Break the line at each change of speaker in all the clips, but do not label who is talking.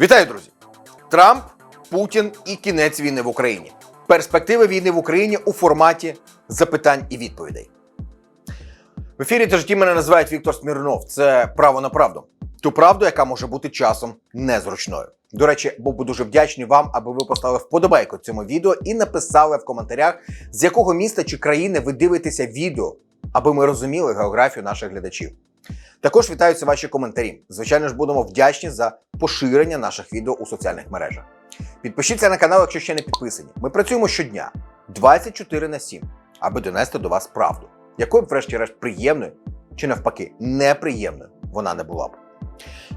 Вітаю, друзі! Трамп, Путін і кінець війни в Україні. Перспективи війни в Україні у форматі запитань і відповідей. В ефірі та житті мене називають Віктор Смірнов. Це право на правду. Ту правду, яка може бути часом незручною. До речі, був би дуже вдячний вам, аби ви поставили вподобайку цьому відео і написали в коментарях, з якого міста чи країни ви дивитеся відео, аби ми розуміли географію наших глядачів. Також вітаються ваші коментарі. Звичайно ж, будемо вдячні за поширення наших відео у соціальних мережах. Підпишіться на канал, якщо ще не підписані. Ми працюємо щодня 24 на 7, аби донести до вас правду, якою б, врешті-решт, приємною чи навпаки неприємною вона не була б.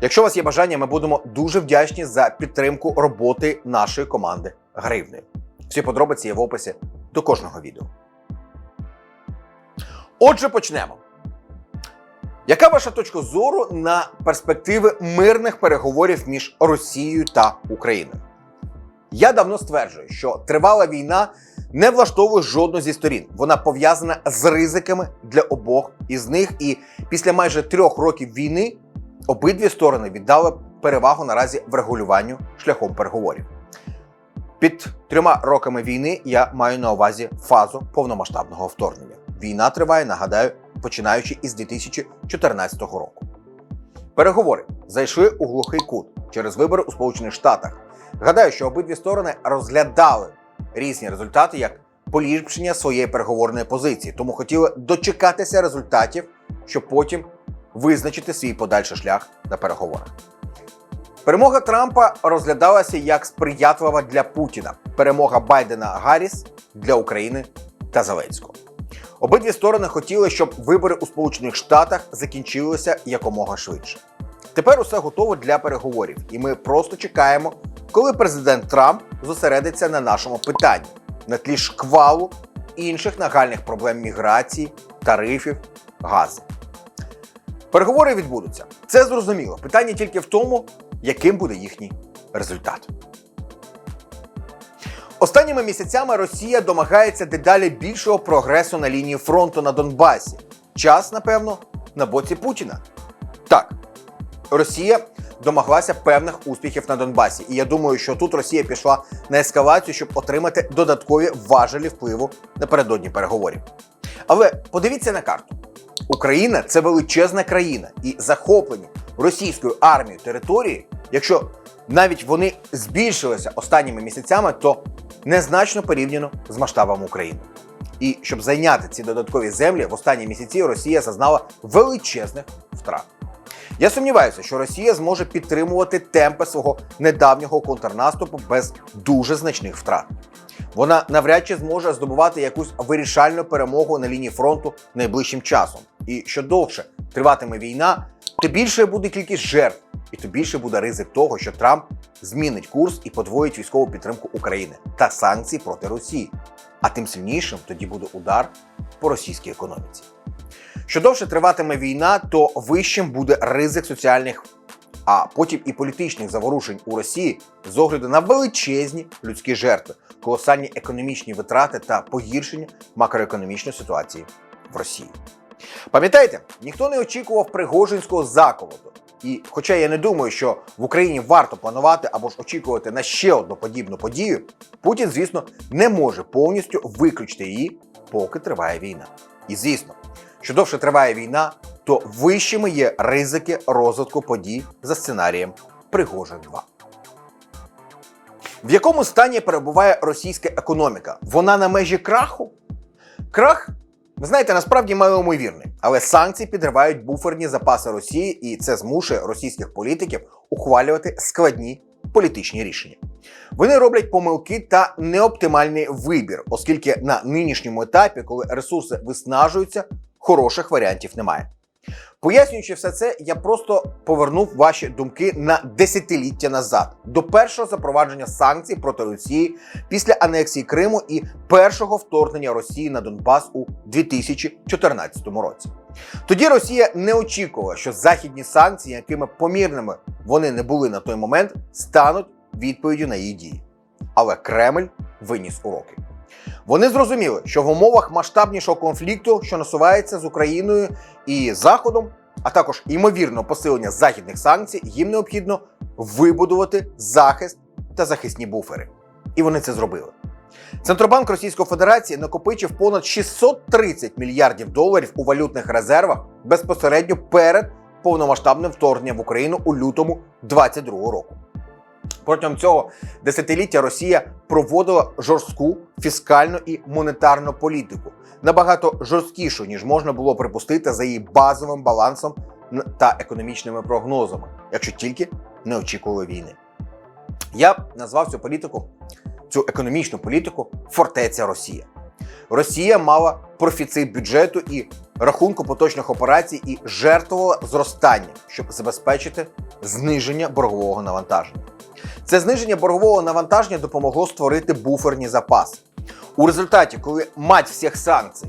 Якщо у вас є бажання, ми будемо дуже вдячні за підтримку роботи нашої команди гривнею. Всі подробиці є в описі до кожного відео. Отже, почнемо. Яка ваша точка зору на перспективи мирних переговорів між Росією та Україною? Я давно стверджую, що тривала війна не влаштовує жодну зі сторін. Вона пов'язана з ризиками для обох із них, і після майже трьох років війни обидві сторони віддали перевагу наразі врегулюванню шляхом переговорів. Під трьома роками війни я маю на увазі фазу повномасштабного вторгнення. Війна триває, нагадаю, починаючи із 2014 року. Переговори зайшли у глухий кут через вибори у Сполучених Штатах. Гадаю, що обидві сторони розглядали різні результати як поліпшення своєї переговорної позиції, тому хотіли дочекатися результатів, щоб потім визначити свій подальший шлях на переговорах. Перемога Трампа розглядалася як сприятлива для Путіна. Перемога Байдена Гарріс для України та Зеленського. Обидві сторони хотіли, щоб вибори у Сполучених Штатах закінчилися якомога швидше. Тепер усе готово для переговорів, і ми просто чекаємо, коли президент Трамп зосередиться на нашому питанні на тлі шквалу інших нагальних проблем міграції, тарифів, газу. Переговори відбудуться. Це зрозуміло. Питання тільки в тому, яким буде їхній результат. Останніми місяцями Росія домагається дедалі більшого прогресу на лінії фронту на Донбасі. Час, напевно, на боці Путіна. Так, Росія домоглася певних успіхів на Донбасі, і я думаю, що тут Росія пішла на ескалацію, щоб отримати додаткові важелі впливу напередодні переговорів. Але подивіться на карту: Україна це величезна країна, і захоплені російською армією території, якщо навіть вони збільшилися останніми місяцями, то незначно порівняно з масштабом України. І щоб зайняти ці додаткові землі, в останні місяці Росія зазнала величезних втрат. Я сумніваюся, що Росія зможе підтримувати темпи свого недавнього контрнаступу без дуже значних втрат. Вона навряд чи зможе здобувати якусь вирішальну перемогу на лінії фронту найближчим часом. І що довше триватиме війна, то більше буде кількість жертв, і то більше буде ризик того, що Трамп змінить курс і подвоїть військову підтримку України та санкції проти Росії. А тим сильнішим тоді буде удар по російській економіці. Що довше триватиме війна, то вищим буде ризик соціальних, а потім і політичних заворушень у Росії з огляду на величезні людські жертви, колосальні економічні витрати та погіршення макроекономічної ситуації в Росії. Пам'ятаєте, ніхто не очікував Пригожинського заколоту. І хоча я не думаю, що в Україні варто планувати або ж очікувати на ще одну подібну подію, Путін, звісно, не може повністю виключити її, поки триває війна. І звісно, що довше триває війна, то вищими є ризики розвитку подій за сценарієм Пригожин 2. В якому стані перебуває російська економіка? Вона на межі краху? Крах, ви знаєте, насправді малоймовірний, але санкції підривають буферні запаси Росії, і це змушує російських політиків ухвалювати складні політичні рішення. Вони роблять помилки та неоптимальний вибір, оскільки на нинішньому етапі, коли ресурси виснажуються, хороших варіантів немає. Пояснюючи все це, я просто повернув ваші думки на десятиліття назад до першого запровадження санкцій проти Росії після анексії Криму і першого вторгнення Росії на Донбас у 2014 році. Тоді Росія не очікувала, що західні санкції, якими помірними вони не були на той момент, стануть відповіддю на її дії. Але Кремль виніс уроки. Вони зрозуміли, що в умовах масштабнішого конфлікту, що насувається з Україною і Заходом, а також ймовірно посилення західних санкцій, їм необхідно вибудувати захист та захисні буфери. І вони це зробили. Центробанк Російської Федерації накопичив понад 630 мільярдів доларів у валютних резервах безпосередньо перед повномасштабним вторгненням в Україну у лютому 2022 року. Протягом цього десятиліття Росія проводила жорстку фіскальну і монетарну політику, набагато жорсткішу, ніж можна було припустити за її базовим балансом та економічними прогнозами, якщо тільки не очікували війни. Я назвав цю політику, цю економічну політику фортеця Росія. Росія мала профіцит бюджету і рахунку поточних операцій і жертвувала зростанням, щоб забезпечити зниження боргового навантаження. Це зниження боргового навантаження допомогло створити буферні запаси. У результаті, коли мать всіх санкцій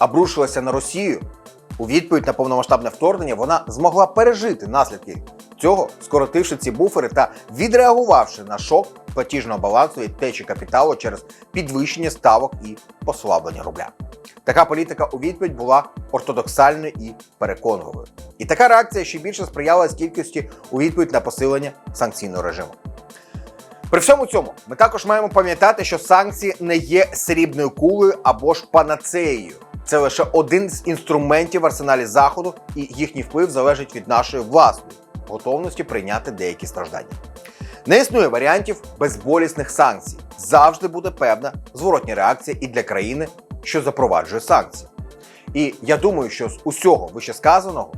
обрушилася на Росію, у відповідь на повномасштабне вторгнення вона змогла пережити наслідки цього, скоротивши ці буфери та відреагувавши на шок платіжного балансу від течі капіталу через підвищення ставок і послаблення рубля. Така політика у відповідь була ортодоксальною і переконливою. І така реакція ще більше сприяла кількості у відповідь на посилення санкційного режиму. При всьому цьому ми також маємо пам'ятати, що санкції не є срібною кулею або ж панацеєю. Це лише один з інструментів в арсеналі заходу, і їхній вплив залежить від нашої власної готовності прийняти деякі страждання. Не існує варіантів безболісних санкцій. Завжди буде певна зворотня реакція і для країни, що запроваджує санкції. І я думаю, що з усього вищесказаного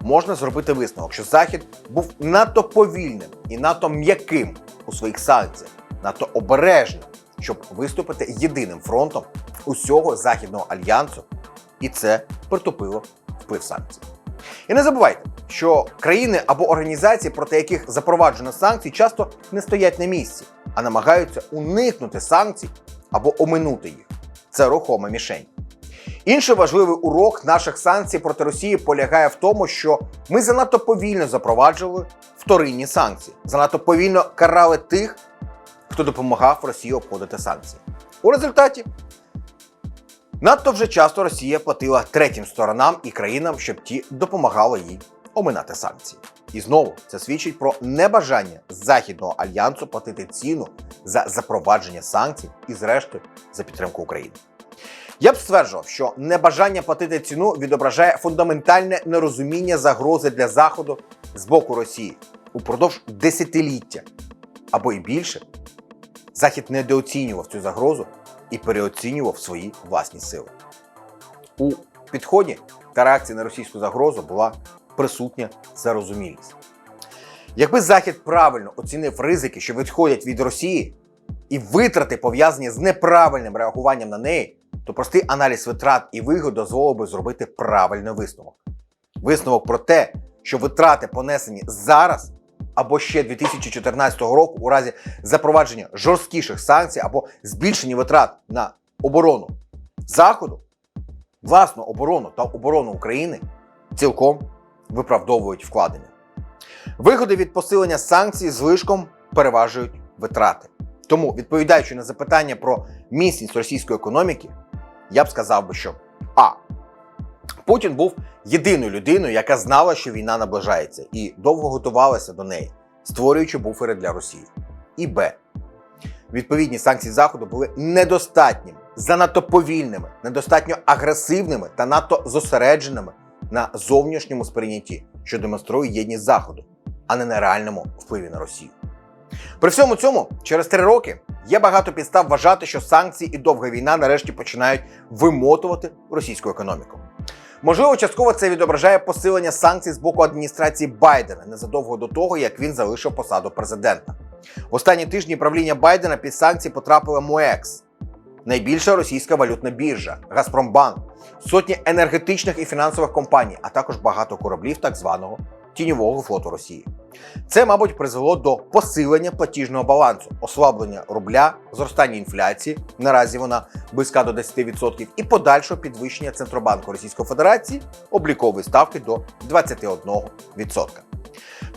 можна зробити висновок, що Захід був надто повільним і надто м'яким у своїх санкціях, надто обережним, щоб виступити єдиним фронтом усього західного альянсу, і це притупило вплив санкцій. І не забувайте, що країни або організації, проти яких запроваджено санкції, часто не стоять на місці, а намагаються уникнути санкцій або оминути їх. Це рухома мішень. Інший важливий урок наших санкцій проти Росії полягає в тому, що ми занадто повільно запроваджували вторинні санкції, занадто повільно карали тих, хто допомагав Росії обходити санкції. У результаті надто вже часто Росія платила третім сторонам і країнам, щоб ті допомагали їй оминати санкції. І знову це свідчить про небажання Західного альянсу платити ціну за запровадження санкцій і, зрештою, за підтримку України. Я б стверджував, що небажання платити ціну відображає фундаментальне нерозуміння загрози для Заходу з боку Росії упродовж десятиліття або й більше. Захід недооцінював цю загрозу і переоцінював свої власні сили. У підході та реакції на російську загрозу була присутня зарозумілість. Якби Захід правильно оцінив ризики, що відходять від Росії, і витрати пов'язані з неправильним реагуванням на неї, то простий аналіз витрат і вигод дозволив би зробити правильний висновок. Висновок про те, що витрати понесені зараз або ще 2014 року у разі запровадження жорсткіших санкцій або збільшення витрат на оборону Заходу, власну оборону та оборону України цілком виправдовують вкладення. Вигоди від посилення санкцій злишком переважують витрати. Тому, відповідаючи на запитання про міцність російської економіки, я б сказав би, що А. Путін був єдиною людиною, яка знала, що війна наближається, і довго готувалася до неї, створюючи буфери для Росії. І Б. Відповідні санкції Заходу були недостатніми, занадто повільними, недостатньо агресивними та надто зосередженими на зовнішньому сприйнятті, що демонструє єдність Заходу, а не на реальному впливі на Росію. При всьому цьому, через три роки є багато підстав вважати, що санкції і довга війна нарешті починають вимотувати російську економіку. Можливо, частково це відображає посилення санкцій з боку адміністрації Байдена незадовго до того, як він залишив посаду президента. В останні тижні правління Байдена під санкції потрапила МОЕКС, найбільша російська валютна біржа, Газпромбанк, сотні енергетичних і фінансових компаній, а також багато кораблів так званого тіньового флоту Росії. Це, мабуть, призвело до посилення платіжного балансу, ослаблення рубля, зростання інфляції, наразі вона близька до 10%, і подальшого підвищення Центробанку Російської Федерації облікової ставки до 21%.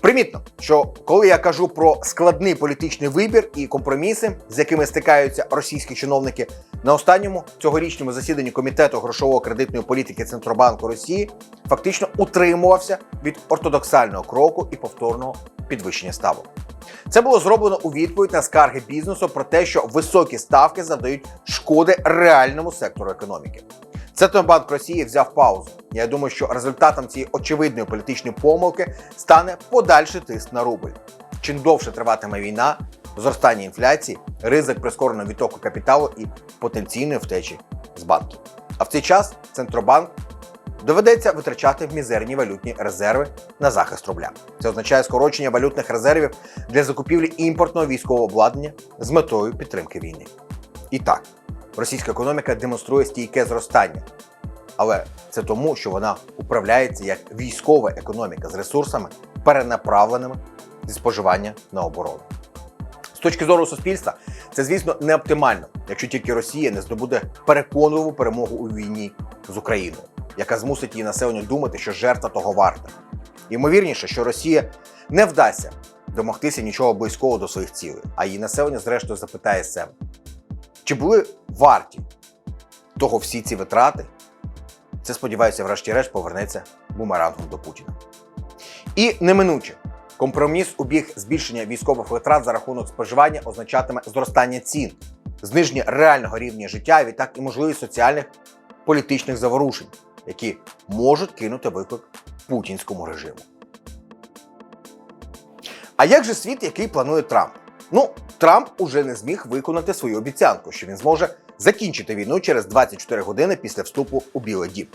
Примітно, що коли я кажу про складний політичний вибір і компроміси, з якими стикаються російські чиновники, на останньому цьогорічному засіданні комітету грошово-кредитної політики Центробанку Росії фактично утримувався від ортодоксального кроку і повторного підвищення ставок. Це було зроблено у відповідь на скарги бізнесу про те, що високі ставки завдають шкоди реальному сектору економіки. Центробанк Росії взяв паузу. Я думаю, що результатом цієї очевидної політичної помилки стане подальший тиск на рубль. Чим довше триватиме війна, зростання інфляції, ризик прискореного відтоку капіталу і потенційної втечі з банків. А в цей час Центробанк доведеться витрачати мізерні валютні резерви на захист рубля. Це означає скорочення валютних резервів для закупівлі імпортного військового обладнання з метою підтримки війни. І так, російська економіка демонструє стійке зростання, але це тому, що вона управляється як військова економіка з ресурсами, перенаправленими зі споживання на оборону. Точки зору суспільства, це, звісно, не оптимально, якщо тільки Росія не здобуде переконливу перемогу у війні з Україною, яка змусить її населення думати, що жертва того варта. Ймовірніше, що Росія не вдасться домогтися нічого близького до своїх цілей, а її населення, зрештою, запитає себе, чи були варті того всі ці витрати? Це, сподіваюся, врешті-решт повернеться бумерангом до Путіна. І неминуче, компроміс у бік збільшення військових витрат за рахунок споживання означатиме зростання цін, зниження реального рівня життя, відтак і можливість соціальних політичних заворушень, які можуть кинути виклик путінському режиму. А як же світ, який планує Трамп? Ну, Трамп уже не зміг виконати свою обіцянку, що він зможе закінчити війну через 24 години після вступу у Білий Дім.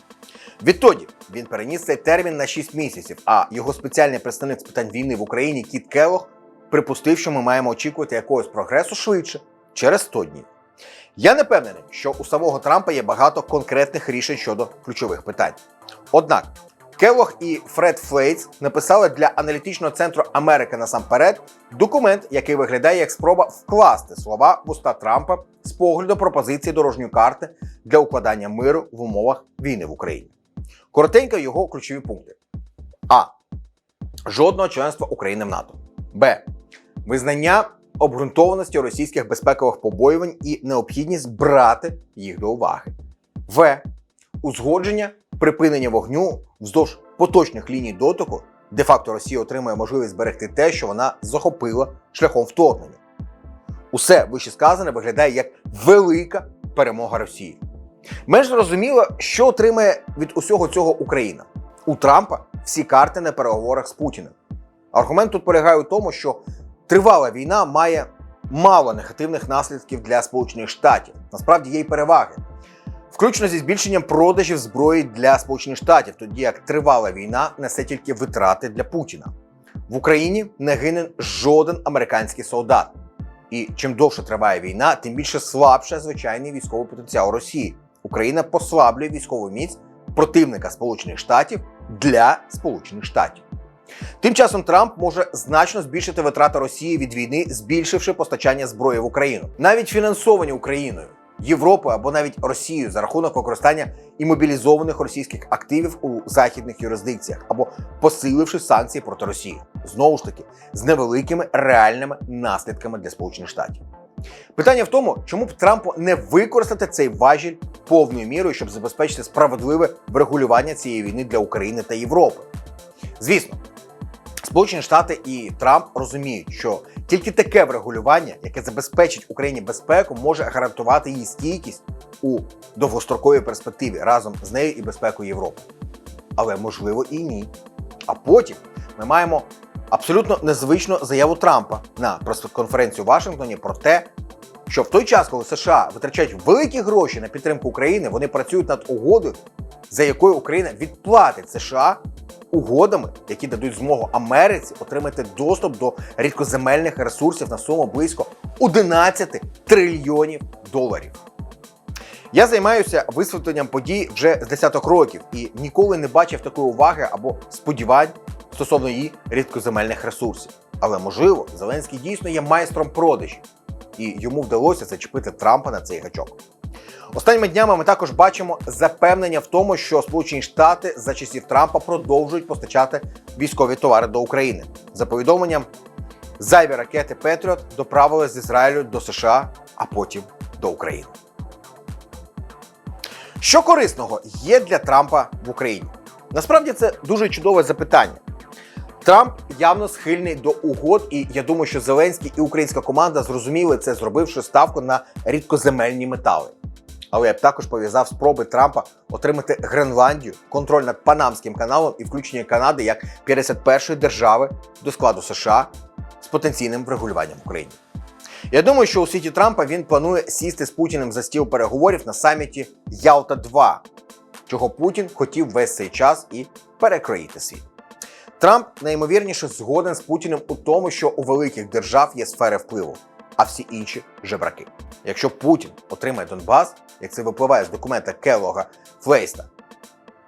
Відтоді він переніс цей термін на 6 місяців, а його спеціальний представник з питань війни в Україні Кіт Келлог припустив, що ми маємо очікувати якогось прогресу швидше, через 100 днів. Я не певнений, що у самого Трампа є багато конкретних рішень щодо ключових питань. Однак Келлог і Фред Флейтс написали для аналітичного центру Америка насамперед документ, який виглядає як спроба вкласти слова в уста Трампа з погляду пропозиції дорожньої карти для укладання миру в умовах війни в Україні. Коротенько його ключові пункти: А. Жодного членства України в НАТО. Б. Визнання обґрунтованості російських безпекових побоювань і необхідність брати їх до уваги. В. Узгодження припинення вогню вздовж поточних ліній дотику, де факто Росія отримує можливість зберегти те, що вона захопила шляхом вторгнення. Усе вищесказане виглядає як велика перемога Росії. Менш зрозуміло, що отримає від усього цього Україна. У Трампа всі карти на переговорах з Путіним. Аргумент тут полягає у тому, що тривала війна має мало негативних наслідків для Сполучених Штатів. Насправді є й переваги. Включно зі збільшенням продажів зброї для Сполучених Штатів, тоді як тривала війна несе тільки витрати для Путіна. В Україні не гине жоден американський солдат. І чим довше триває війна, тим більше слабше звичайний військовий потенціал Росії. Україна послаблює військову міць противника Сполучених Штатів для Сполучених Штатів. Тим часом Трамп може значно збільшити витрати Росії від війни, збільшивши постачання зброї в Україну, навіть фінансовані Україною. Європою або навіть Росією за рахунок використання імобілізованих російських активів у західних юрисдикціях або посиливши санкції проти Росії, знову ж таки з невеликими реальними наслідками для Сполучених Штатів. Питання в тому, чому б Трампу не використати цей важіль повною мірою, щоб забезпечити справедливе врегулювання цієї війни для України та Європи. Звісно, Сполучені Штати і Трамп розуміють, що тільки таке врегулювання, яке забезпечить Україні безпеку, може гарантувати її стійкість у довгостроковій перспективі разом з нею і безпекою Європи. Але можливо і ні. А потім ми маємо абсолютно незвичну заяву Трампа на прес-конференцію в Вашингтоні про те, що в той час, коли США витрачають великі гроші на підтримку України, вони працюють над угодою, за якою Україна відплатить США угодами, які дадуть змогу Америці отримати доступ до рідкоземельних ресурсів на суму близько 11 трильйонів доларів. Я займаюся висвітленням подій вже з десяток років і ніколи не бачив такої уваги або сподівань стосовно її рідкоземельних ресурсів. Але можливо, Зеленський дійсно є майстром продажів, і йому вдалося зачепити Трампа на цей гачок. Останніми днями ми також бачимо запевнення в тому, що Сполучені Штати за часів Трампа продовжують постачати військові товари до України. За повідомленням, зайві ракети Петріот доправили з Ізраїлю до США, а потім до України. Що корисного є для Трампа в Україні? Насправді це дуже чудове запитання. Трамп явно схильний до угод, і я думаю, що Зеленський і українська команда зрозуміли це, зробивши ставку на рідкоземельні метали. Але я б також пов'язав спроби Трампа отримати Гренландію, контроль над Панамським каналом і включення Канади як 51-ї держави до складу США з потенційним врегулюванням України. Я думаю, що у світі Трампа він планує сісти з Путіним за стіл переговорів на саміті Ялта 2 чого Путін хотів весь цей час і перекроїти світ. Трамп найімовірніше згоден з Путіним у тому, що у великих держав є сфери впливу, а всі інші жебраки. Якщо Путін отримає Донбас, як це випливає з документа Келлога Флейста,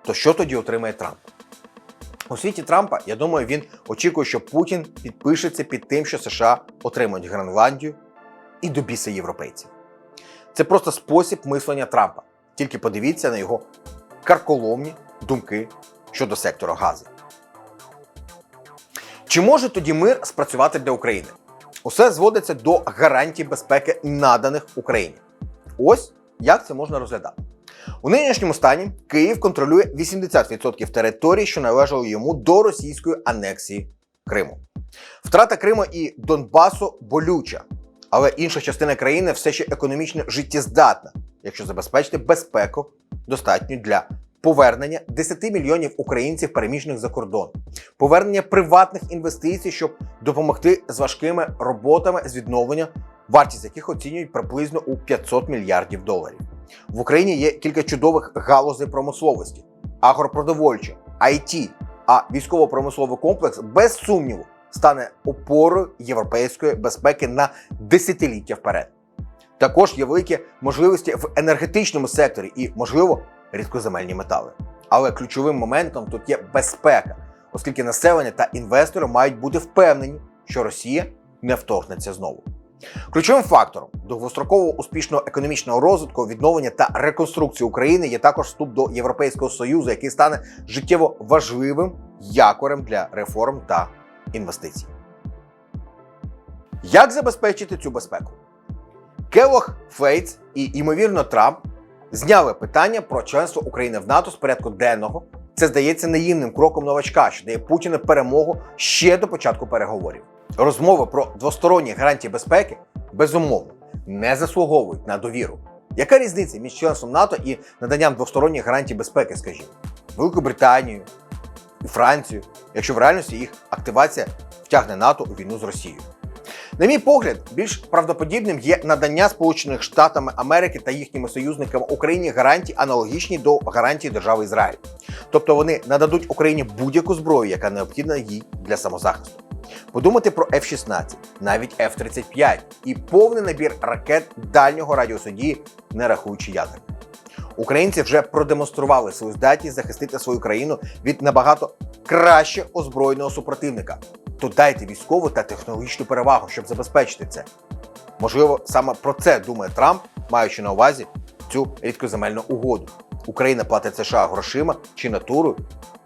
то що тоді отримає Трамп? У світі Трампа, я думаю, він очікує, що Путін підпишеться під тим, що США отримують Гренландію і добіса європейців. Це просто спосіб мислення Трампа. Тільки подивіться на його карколомні думки щодо сектора газу. Чи може тоді мир спрацювати для України? Усе зводиться до гарантій безпеки, наданих Україні. Ось як це можна розглядати. У нинішньому стані Київ контролює 80% території, що належали йому до російської анексії Криму. Втрата Криму і Донбасу болюча, але інша частина країни все ще економічно життєздатна, якщо забезпечити безпеку достатню для повернення 10 мільйонів українців, переміжних за кордон, повернення приватних інвестицій, щоб допомогти з важкими роботами з відновлення, вартість яких оцінюють приблизно у 500 мільярдів доларів. В Україні є кілька чудових галузей промисловості: агропродовольча, IT, а військово-промисловий комплекс без сумніву стане опорою європейської безпеки на десятиліття вперед. Також є великі можливості в енергетичному секторі і, можливо, рідкоземельні метали. Але ключовим моментом тут є безпека, оскільки населення та інвестори мають бути впевнені, що Росія не вторгнеться знову. Ключовим фактором довгострокового успішного економічного розвитку, відновлення та реконструкції України є також вступ до Європейського Союзу, який стане життєво важливим якорем для реформ та інвестицій. Як забезпечити цю безпеку? Келох Фейтс і, ймовірно, Трамп зняли питання про членство України в НАТО з порядку денного. Це здається наївним кроком новачка, що дає Путіну перемогу ще до початку переговорів. Розмови про двосторонні гарантії безпеки безумовно не заслуговують на довіру. Яка різниця між членством НАТО і наданням двосторонніх гарантій безпеки, скажімо, Великою Британією і Францією, якщо в реальності їх активація втягне НАТО у війну з Росією? На мій погляд, більш правдоподібним є надання Сполучених Штатами Америки та їхніми союзниками Україні гарантій, аналогічні до гарантій держави Ізраїль. Тобто вони нададуть Україні будь-яку зброю, яка необхідна їй для самозахисту. Подумати про F-16, навіть F-35 і повний набір ракет дальнього радіусу дії, не рахуючи ядерних. Українці вже продемонстрували свою здатність захистити свою країну від набагато краще озброєного супротивника. То дайте військову та технологічну перевагу, щоб забезпечити це. Можливо, саме про це думає Трамп, маючи на увазі цю рідкоземельну угоду. Україна платить США грошима чи натурою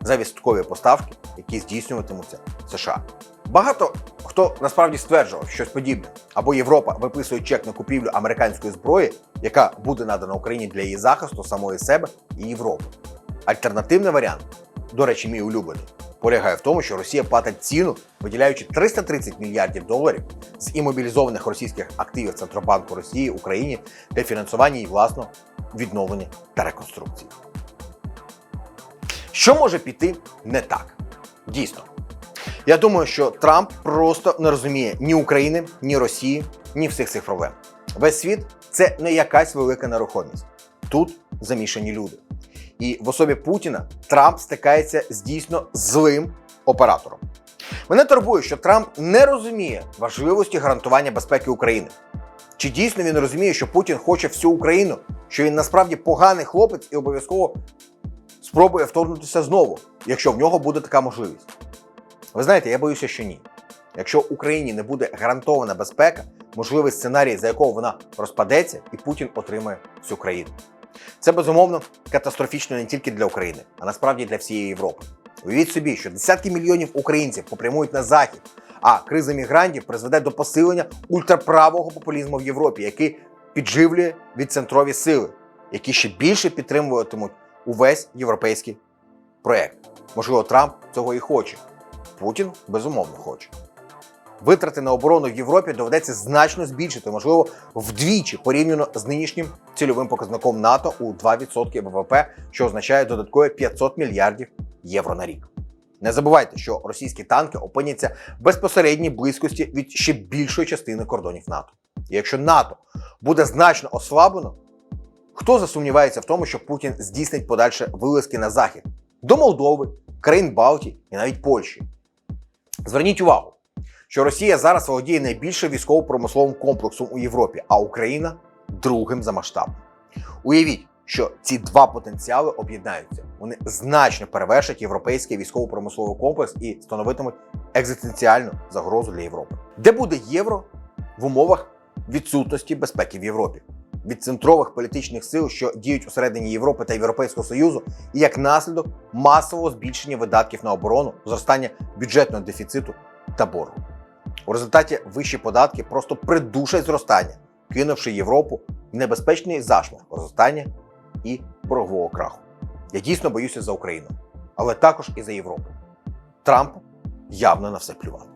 за відсоткові поставки, які здійснюватимуться США. Багато хто насправді стверджував щось подібне, або Європа виписує чек на купівлю американської зброї, яка буде надана Україні для її захисту самої себе і Європи. Альтернативний варіант, до речі, мій улюблений, полягає в тому, що Росія платить ціну, виділяючи 330 мільярдів доларів з імобілізованих російських активів Центробанку Росії Україні для фінансування її власного відновлення та реконструкції. Що може піти не так? Дійсно. Я думаю, що Трамп просто не розуміє ні України, ні Росії, ні всіх цих проблем. Весь світ це не якась велика нерухомість. Тут замішані люди. І в особі Путіна Трамп стикається з дійсно злим оператором. Мене турбує, що Трамп не розуміє важливості гарантування безпеки України. Чи дійсно він розуміє, що Путін хоче всю Україну, що він насправді поганий хлопець і обов'язково спробує вторгнутися знову, якщо в нього буде така можливість? Ви знаєте, я боюся, що ні. Якщо Україні не буде гарантована безпека, можливий сценарій, за якого вона розпадеться, і Путін отримає всю країну. Це безумовно катастрофічно не тільки для України, а насправді для всієї Європи. Уявіть собі, що десятки мільйонів українців попрямують на захід, а криза мігрантів призведе до посилення ультраправого популізму в Європі, який підживлює відцентрові сили, які ще більше підтримуватимуть увесь європейський проект. Можливо, Трамп цього і хоче. Путін безумовно хоче. Витрати на оборону в Європі доведеться значно збільшити, можливо, вдвічі порівняно з нинішнім цільовим показником НАТО у 2% ВВП, що означає додаткові 500 мільярдів євро на рік. Не забувайте, що російські танки опиняться в безпосередній близькості від ще більшої частини кордонів НАТО. І якщо НАТО буде значно ослаблено, хто засумнівається в тому, що Путін здійснить подальше вилазки на захід до Молдови, країн Балтії і навіть Польщі? Зверніть увагу, що Росія зараз володіє найбільшим військово-промисловим комплексом у Європі, а Україна другим за масштабом. Уявіть, що ці два потенціали об'єднаються. Вони значно перевершать європейський військово-промисловий комплекс і становитимуть екзистенціальну загрозу для Європи. Де буде євро в умовах відсутності безпеки в Європі? Від центрових політичних сил, що діють усередині Європи та Європейського Союзу, і як наслідок масового збільшення видатків на оборону, зростання бюджетного дефіциту та боргу. У результаті вищі податки просто придушать зростання, кинувши Європу в небезпечний зашлях зростання і боргового краху. Я дійсно боюся за Україну, але також і за Європу. Трампу явно на все плювати.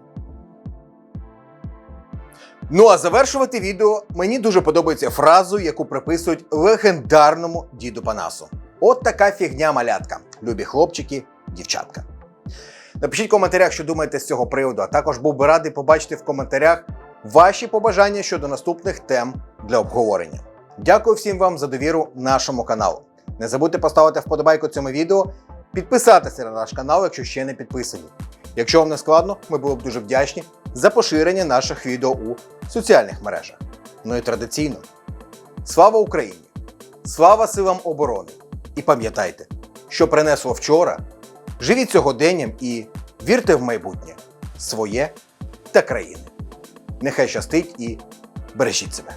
Ну а завершувати відео мені дуже подобається фразу, яку приписують легендарному діду Панасу. От така фігня малятка. Любі хлопчики, дівчатка. Напишіть в коментарях, що думаєте з цього приводу, а також був би радий побачити в коментарях ваші побажання щодо наступних тем для обговорення. Дякую всім вам за довіру нашому каналу. Не забудьте поставити вподобайку цьому відео, підписатися на наш канал, якщо ще не підписані. Якщо вам не складно, ми були б дуже вдячні за поширення наших відео у соціальних мережах. Ну і традиційно. Слава Україні! Слава силам оборони! І пам'ятайте, що принесло вчора, живіть сьогоденням і вірте в майбутнє своє та країни. Нехай щастить і бережіть себе.